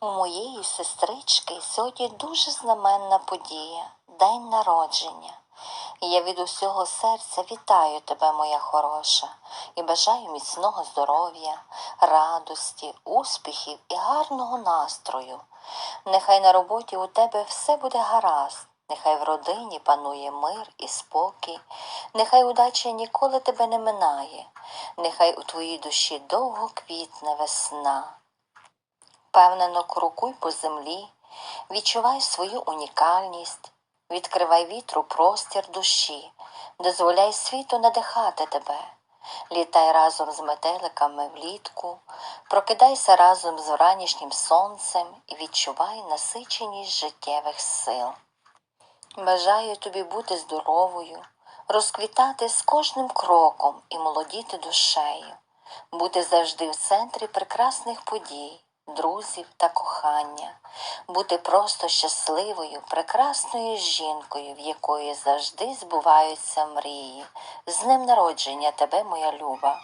У моєї сестрички сьогодні дуже знаменна подія день народження. Я від усього серця вітаю тебе, моя хороша, і бажаю міцного здоров'я, радості, успіхів і гарного настрою. Нехай на роботі у тебе все буде гаразд, нехай в родині панує мир і спокій, нехай удача ніколи тебе не минає, нехай у твоїй душі довго квітне весна. Впевнено крокуй по землі, відчувай свою унікальність, відкривай вітру простір душі, дозволяй світу надихати тебе. Літай разом з метеликами влітку, прокидайся разом з вранішнім сонцем і відчувай насиченість життєвих сил. Бажаю тобі бути здоровою, розквітати з кожним кроком і молодіти душею, бути завжди в центрі прекрасних подій, друзів та кохання, бути просто щасливою, прекрасною жінкою, в якої завжди збуваються мрії. З ним народження тебе, моя люба!